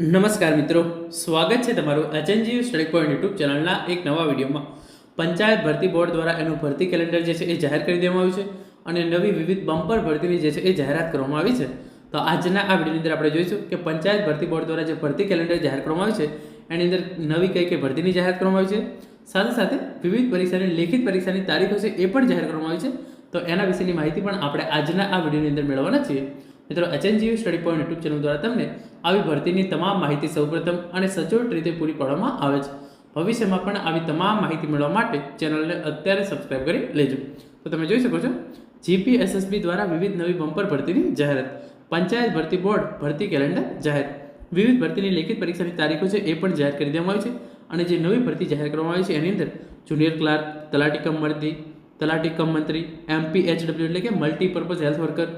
નમસ્કાર મિત્રો, સ્વાગત છે તમારું એચએનજીયુ સ્ટડી પોઈન્ટ યુટ્યુબ ચેનલના એક નવા વિડીયોમાં. પંચાયત ભરતી બોર્ડ દ્વારા એનું ભરતી કેલેન્ડર જે છે એ જાહેર કરી દેવામાં આવ્યું છે અને નવી વિવિધ બમ્પર ભરતીની જે છે એ જાહેરાત કરવામાં આવી છે. તો આજના આ વિડીયોની અંદર આપણે જોઈશું કે પંચાયત ભરતી બોર્ડ દ્વારા જે ભરતી કેલેન્ડર જાહેર કરવામાં આવ્યું છે, એની અંદર નવી કઈ કઈ ભરતીની જાહેરાત કરવામાં આવી છે, સાથે સાથે વિવિધ પરીક્ષાની, લેખિત પરીક્ષાની તારીખો છે એ પણ જાહેર કરવામાં આવી છે. તો એના વિશેની માહિતી પણ આપણે આજના આ વિડીયોની અંદર મેળવવાના છીએ. મિત્રો HNGU study point YouTube channel દ્વારા તમને આવી ભરતીની તમામ માહિતી સૌપ્રથમ અને સચોટ રીતે પૂરી પાડવામાં આવે છે. ભવિષ્યમાં પણ આવી તમામ માહિતી મેળવવા માટે ચેનલને અત્યારે સબસ્ક્રાઇબ કરી લેજો. તો તમે જોઈ શકો છો, જીપીએસએસબી દ્વારા વિવિધ નવી બમ્પર ભરતીની જાહેરાત, પંચાયત ભરતી બોર્ડ ભરતી કેલેન્ડર જાહેર, વિવિધ ભરતીની લેખિત પરીક્ષાની તારીખો છે એ પણ જાહેર કરી દેવામાં આવી છે અને જે નવી ભરતી જાહેર કરવામાં આવી છે એની અંદર જુનિયર ક્લાર્ક, તલાટી કમ મળતી તલાટી કમ મંત્રી એમપીએચડબલ્યુ એટલે કે multipurpose health worker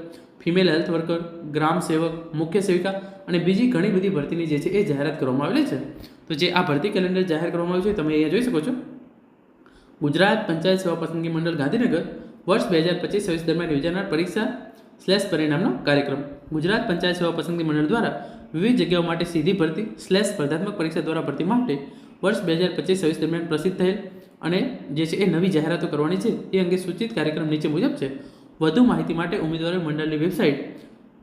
female health worker ગ્રામ સેવક, મુખ્ય સેવિકા અને બીજી ઘણી બધી ભરતીની જે છે એ જાહેરાત કરવામાં આવેલી છે. તો જે આ ભરતી કેલેન્ડર જાહેર કરવામાં આવ્યું છે તમે અહીંયા જોઈ શકો છો. ગુજરાત પંચાયત સેવા પસંદગી મંડળ ગાંધીનગર વર્ષ બે હજાર પચીસ છવ્વીસ દરમિયાન યોજાનાર પરીક્ષા સ્લેશ પરિણામનો કાર્યક્રમ. ગુજરાત પંચાયત સેવા પસંદગી મંડળ દ્વારા વિવિધ જગ્યાઓ માટે સીધી ભરતી સ્લેશ સ્પર્ધાત્મક પરીક્ષા દ્વારા ભરતી માટે વર્ષ બે હજાર પચીસ છવ્વીસ દરમિયાન પ્રસિદ્ધ થયેલ અને જે છે એ નવી જાહેરાતો કરવાની છે એ અંગે સૂચિત કાર્યક્રમ નીચે મુજબ છે. વધુ માહિતી માટે ઉમેદવારો મંડળની વેબસાઇટ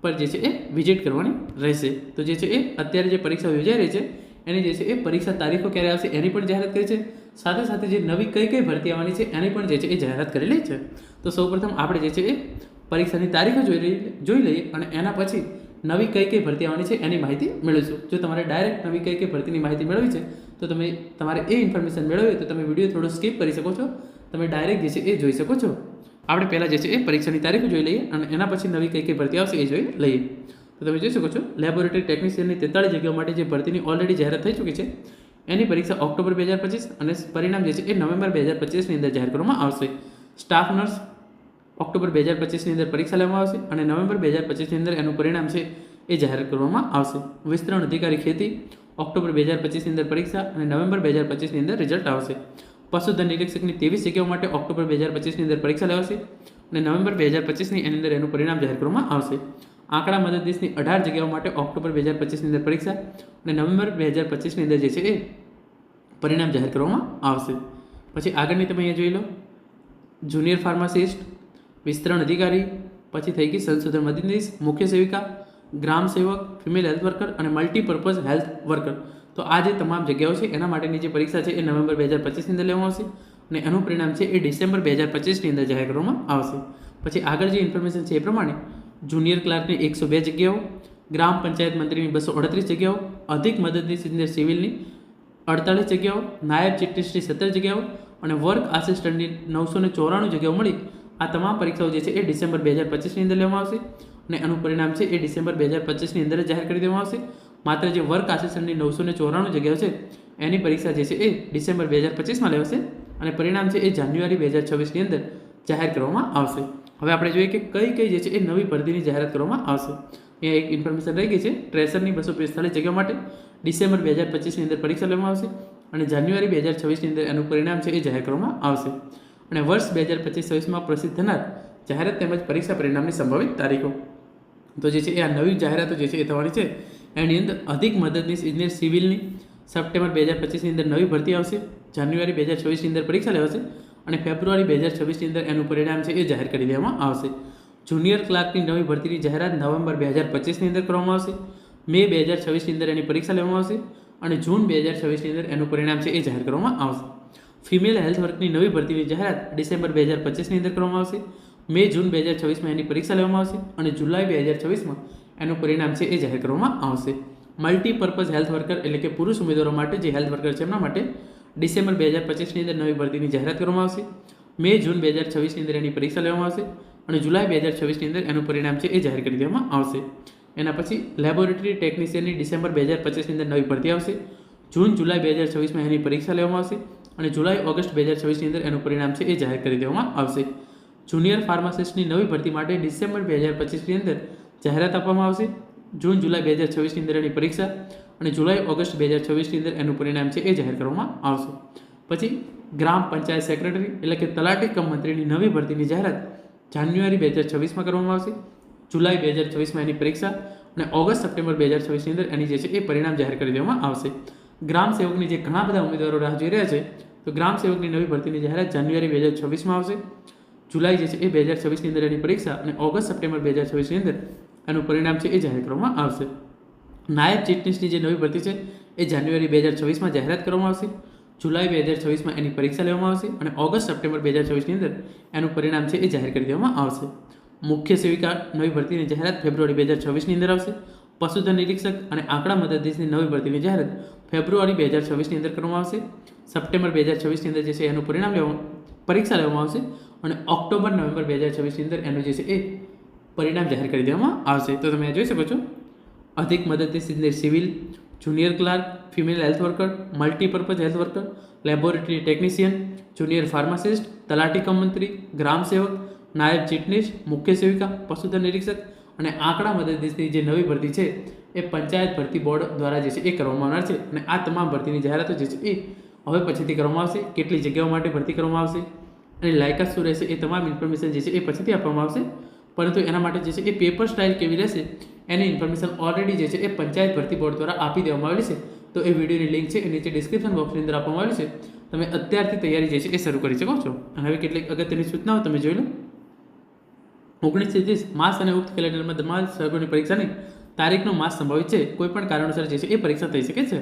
પર જે છે એ વિઝિટ કરવાની રહેશે. તો જે છે એ અત્યારે જે પરીક્ષા યોજાઈ રહી છે, એની જે છે એ પરીક્ષા તારીખો ક્યારે આવશે એની પણ જાહેરાત કરી છે. સાથે સાથે જે નવી કઈ કઈ ભરતી આવવાની છે એની પણ જે છે એ જાહેરાત કરેલી છે. તો સૌપ્રથમ આપણે જે છે એ પરીક્ષાની તારીખો જોઈ રહી જોઈ લઈએ અને એના પછી નવી કઈ કઈ ભરતી આવવાની છે એની માહિતી મેળવીશું. જો તમારે ડાયરેક્ટ નવી કઈ કઈ ભરતીની માહિતી મેળવી છે, તો તમે તમારે એ ઇન્ફોર્મેશન મેળવી તો તમે વીડિયો થોડો સ્કીપ કરી શકો છો. તમે ડાયરેક્ટ જે છે એ જોઈ શકો છો. આપણે પહેલાં જે છે એ પરીક્ષાની તારીખ જોઈ લઈએ અને એના પછી નવી કઈ કઈ ભરતી આવશે એ જોઈ લઈએ. તો તમે જોઈ શકો છો લેબોરેટરી ટેકનિશિયનની તેતાળીસ જગ્યાઓ માટે જે ભરતીની ઓલરેડી જાહેરાત થઈ ચૂકી છે, એની પરીક્ષા ઓક્ટોબર બે હજાર પચીસ અને પરિણામ જે છે એ નવેમ્બર બે હજાર પચીસની અંદર જાહેર કરવામાં આવશે. સ્ટાફ નર્સ ઓક્ટોબર બે હજાર પચીસની અંદર પરીક્ષા લેવામાં આવશે અને નવેમ્બર બે પચીસની અંદર એનું પરિણામ છે એ જાહેર કરવામાં આવશે. વિસ્તરણ અધિકારી ખેતી, ઓક્ટોબર બે હજાર પચીસની અંદર પરીક્ષા અને નવેમ્બર બે હજાર પચીસની અંદર રિઝલ્ટ આવશે. પશુધન નિરીક્ષકની ત્રેવીસ જગ્યાઓ માટે ઓક્ટોબર બે હજાર પચીસની અંદર પરીક્ષા લેવાશે અને નવેમ્બર બે હજાર પચીસની એની અંદર એનું પરિણામ જાહેર કરવામાં આવશે. આંકડા મદદનીશની અઢાર જગ્યાઓ માટે ઓક્ટોબર બે હજાર પચીસની અંદર પરીક્ષા અને નવેમ્બર બે હજાર પચીસની અંદર જે છે એ પરિણામ જાહેર કરવામાં આવશે. પછી આગળની તમે અહીંયા જોઈ લો. જુનિયર ફાર્માસિસ્ટ, વિસ્તરણ અધિકારી, પછી થઈ ગઈ સંશોધન મદદનીશ, મુખ્ય સેવિકા, ગ્રામ સેવક, ફિમેલ હેલ્થ વર્કર અને મલ્ટીપર્પઝ હેલ્થ વર્કર. તો આ જે તમામ જગ્યાઓ છે, એના માટેની જે પરીક્ષા છે, એ નવેમ્બર બે હજાર પચીસની અંદર લેવામાં આવશે અને એનું પરિણામ છે, એ ડિસેમ્બર બે હજાર પચીસની અંદર જાહેર કરવામાં આવશે. પછી આગળ જે ઇન્ફોર્મેશન છે, એ પ્રમાણે જુનિયર ક્લાર્કની એકસો બે જગ્યાઓ, ગ્રામ પંચાયત મંત્રીની બસો અડત્રીસ જગ્યાઓ, અધિક મદદનીશ ઇજનેર સિવિલની અડતાલીસ જગ્યાઓ, નાયબ ચીફ સત્તર જગ્યાઓ અને વર્ક આસિસ્ટન્ટની નવસો ને ચોરાણું જગ્યાઓ મળી. આ તમામ પરીક્ષાઓ જે છે, એ ડિસેમ્બર બે હજાર પચીસની અંદર લેવામાં આવશે અને એનું પરિણામ છે, એ ડિસેમ્બર બે હજાર પચીસની અંદર જાહેર કરી દેવામાં આવશે. માત્ર જે વર્ક આસિસ્ટન્ટની નવસો ને ચોરાણું જગ્યાઓ છે, એની પરીક્ષા જે છે એ ડિસેમ્બર બે હજાર પચીસમાં લેવાશે અને પરિણામ છે એ જાન્યુઆરી બે હજાર છવ્વીસની અંદર જાહેર કરવામાં આવશે. હવે આપણે જોઈએ કે કઈ કઈ જે છે એ નવી ભરતીની જાહેરાત કરવામાં આવશે. અહીંયા એક ઇન્ફોર્મેશન રહી ગઈ છે, ટ્રેસરની બસો પિસ્તાલીસ જગ્યા માટે ડિસેમ્બર બે હજાર પચીસની અંદર પરીક્ષા લેવામાં આવશે અને જાન્યુઆરી બે હજાર છવ્વીસની અંદર એનું પરિણામ છે એ જાહેર કરવામાં આવશે. અને વર્ષ બે હજાર પચીસ છવ્વીસમાં પ્રસિદ્ધ થનાર જાહેરાત તેમજ પરીક્ષા પરિણામની સંભવિત તારીખો. તો જે છે એ આ નવી જાહેરાતો જે છે એ થવાની છે. એની અંદર અધિક મદદનીશ ઇજનેર સિવિલની સપ્ટેમ્બર બે હજાર પચીસની અંદર નવી ભરતી આવશે, જાન્યુઆરી બે હજાર છવ્વીસની અંદર પરીક્ષા લેવાશે અને ફેબ્રુઆરી બે હજાર છવ્વીસની અંદર એનું પરિણામ છે એ જાહેર કરી દેવામાં આવશે. જુનિયર ક્લાર્કની નવી ભરતીની જાહેરાત નવેમ્બર બે હજાર પચીસની અંદર કરવામાં આવશે, મે બે હજાર છવ્વીસની અંદર એની પરીક્ષા લેવામાં આવશે અને જૂન બે હજાર છવ્વીસની અંદર એનું પરિણામ છે એ જાહેર કરવામાં આવશે. ફિમેલ હેલ્થ વર્કની નવી ભરતીની જાહેરાત ડિસેમ્બર બે હજાર પચીસની અંદર કરવામાં આવશે, મે જૂન બે હજાર છવ્વીસમાં એની પરીક્ષા લેવામાં આવશે અને જુલાઈ બે હજાર છવ્વીસમાં એનું પરિણામ છે એ જાહેર કરવામાં આવશે. મલ્ટીપર્પઝ હેલ્થ વર્કર એટલે કે પુરુષ ઉમેદવારો માટે જે હેલ્થ વર્કર છે, એમના માટે ડિસેમ્બર બે હજાર પચીસની અંદર નવી ભરતીની જાહેરાત કરવામાં આવશે. મે જૂન બે હજાર છવ્વીસની અંદર એની પરીક્ષા લેવામાં આવશે અને જુલાઈ બે હજાર છવ્વીસની અંદર એનું પરિણામ છે એ જાહેર કરી દેવામાં આવશે. એના પછી લેબોરેટરી ટેકનિશિયનની ડિસેમ્બર બે હજાર પચીસની અંદર નવી ભરતી આવશે. જૂન, જુલાઈ બે હજાર છવ્વીસમાં એની પરીક્ષા લેવામાં આવશે અને જુલાઈ, ઓગસ્ટ બે હજાર છવ્વીસની અંદર એનું પરિણામ છે એ જાહેર કરી દેવામાં આવશે. જુનિયર ફાર્માસિસ્ટની નવી ભરતી માટે ડિસેમ્બર બે હજાર પચીસની અંદર જાહેરાત આપવામાં આવશે. જૂન, જુલાઈ બે હજાર છવ્વીસની અંદર એની પરીક્ષા અને જુલાઈ, ઓગસ્ટ બે હજાર છવ્વીસની અંદર એનું પરિણામ છે એ જાહેર કરવામાં આવશે. પછી ગ્રામ પંચાયત સેક્રેટરી એટલે કે તલાટી કમ મંત્રીની નવી ભરતીની જાહેરાત જાન્યુઆરી બે હજાર છવ્વીસમાં કરવામાં આવશે. જુલાઈ બે હજાર છવ્વીસમાં એની પરીક્ષા અને ઓગસ્ટ, સપ્ટેમ્બર બે હજાર છવ્વીસની અંદર એની જે છે એ પરિણામ જાહેર કરી દેવામાં આવશે. ગ્રામ સેવકની જે ઘણા બધા ઉમેદવારો રાહ જોઈ રહ્યા છે, તો ગ્રામ સેવકની નવી ભરતીની જાહેરાત જાન્યુઆરી બે હજાર છવ્વીસમાં આવશે. જુલાઈ જે છે એ બે હજાર છવ્વીસની અંદર એની પરીક્ષા અને ઓગસ્ટ, સપ્ટેમ્બર બે હજાર છવ્વીસની અંદર એનું પરિણામ છે એ જાહેર કરવામાં આવશે. નાયબ ચીટનીસની જે નવી ભરતી છે, એ જાન્યુઆરી બે હજાર છવ્વીસમાં જાહેરાત કરવામાં આવશે. જુલાઈ બે હજાર છવ્વીસમાં એની પરીક્ષા લેવામાં આવશે અને ઓગસ્ટ સપ્ટેમ્બર બે હજાર છવ્વીસની અંદર એનું પરિણામ છે એ જાહેર કરી દેવામાં આવશે. મુખ્ય સેવિકા નવી ભરતીની જાહેરાત ફેબ્રુઆરી બે હજાર છવ્વીસની અંદર આવશે. પશુધન નિરીક્ષક અને આંકડા મદદનીશની નવી ભરતીની જાહેરાત ફેબ્રુઆરી બે હજાર છવ્વીસની અંદર કરવામાં આવશે. સપ્ટેમ્બર બે હજાર છવ્વીસની અંદર જે છે એનું પરિણામ લેવા, પરીક્ષા લેવામાં આવશે અને ઓક્ટોબર, નવેમ્બર બે હજાર છવ્વીસની અંદર એનું જે છે એ પરિણામ જાહેર કરી દેવામાં આવશે. તો તમે જોઈ શકો છો, અધિક મદદનીશ ઇજનેર civil, junior clerk, female health worker, multipurpose health worker, laboratory technician, junior pharmacist, તલાટી કમ મંત્રી, ગ્રામ સેવક, નાયબ ચીટનીશ, મુખ્ય સેવિકા, પશુધન નિરીક્ષક અને આંકડા મદદનીશની જે નવી ભરતી છે એ પંચાયત ભરતી બોર્ડ દ્વારા જે છે એ કરવામાં આવનાર છે અને આ તમામ ભરતીની જાહેરાતો જે છે એ હવે પછીથી કરવામાં આવશે, કેટલી જગ્યાઓ માટે ભરતી કરવામાં આવશે અને લાયકાત શું રહેશે એ તમામ ઇન્ફોર્મેશન જે છે એ પછીથી આપવામાં આવશે. પરંતુ એના માટે જે છે એ પેપર સ્ટાઇલ કેવી રહેશે, એની ઇન્ફોર્મેશન ઓલરેડી જે છે એ પંચાયત ભરતી બોર્ડ દ્વારા આપી દેવામાં આવેલી છે. તો એ વિડીયોની લિંક છે એ નીચે ડિસ્ક્રિપ્શન બોક્સની અંદર આપવામાં આવેલી છે. તમે અત્યારથી તૈયારી જે છે એ શરૂ કરી શકો છો. અને હવે કેટલીક અગત્યની સૂચનાઓ તમે જોઈ લો. ઓગણીસ ત્રીસ માસ અને ઉક્ત કેલેન્ડરમાં તમામ સર્ગોની પરીક્ષાની તારીખનો માસ સંભવિત છે. કોઈ પણ કારણોસર જે છે એ પરીક્ષા થઈ શકે છે.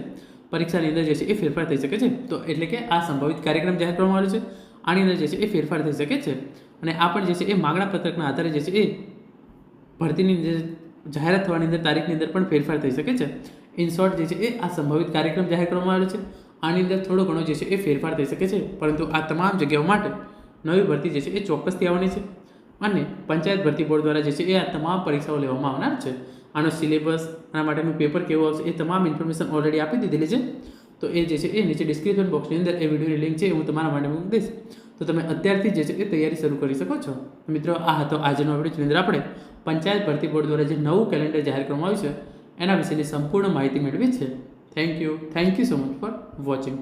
પરીક્ષાની અંદર જે છે એ ફેરફાર થઈ શકે છે. તો એટલે કે આ સંભવિત કાર્યક્રમ જાહેર કરવામાં આવ્યો છે. આની અંદર જે છે એ ફેરફાર થઈ શકે છે. અને આ પણ જે છે એ માગણા પત્રકના આધારે જે છે એ ભરતીની જે જાહેરાત થવાની અંદર તારીખની અંદર પણ ફેરફાર થઈ શકે છે. ઇન શોર્ટ જે છે એ આ સંભવિત કાર્યક્રમ જાહેર કરવામાં આવ્યો છે. આની અંદર થોડો ઘણો જે છે એ ફેરફાર થઈ શકે છે. પરંતુ આ તમામ જગ્યાઓ માટે નવી ભરતી જે છે એ ચોક્કસથી આવવાની છે. અને પંચાયત ભરતી બોર્ડ દ્વારા જે છે એ આ તમામ પરીક્ષાઓ લેવામાં આવનાર છે. આનો સિલેબસ, આના માટેનું પેપર કેવું આવશે એ તમામ ઇન્ફોર્મેશન ઓલરેડી આપી દીધેલી છે. તો એ જે છે એ નીચે ડિસ્ક્રિપ્શન બોક્સની અંદર એ વિડીયોની લિંક છે એ હું તમારા માટે મૂકી દઈશ. તો તમે અત્યારથી જે છે એ તૈયારી શરૂ કરી શકો છો. મિત્રો, આ હતો આજનો વીડિયો જેની અંદર આપણે. પંચાયત ભરતી બોર્ડ દ્વારા જે નવું કેલેન્ડર જાહેર કરવામાં આવ્યું છે, એના વિશેની સંપૂર્ણ માહિતી મેળવી છે. Thank you thank you so much for watching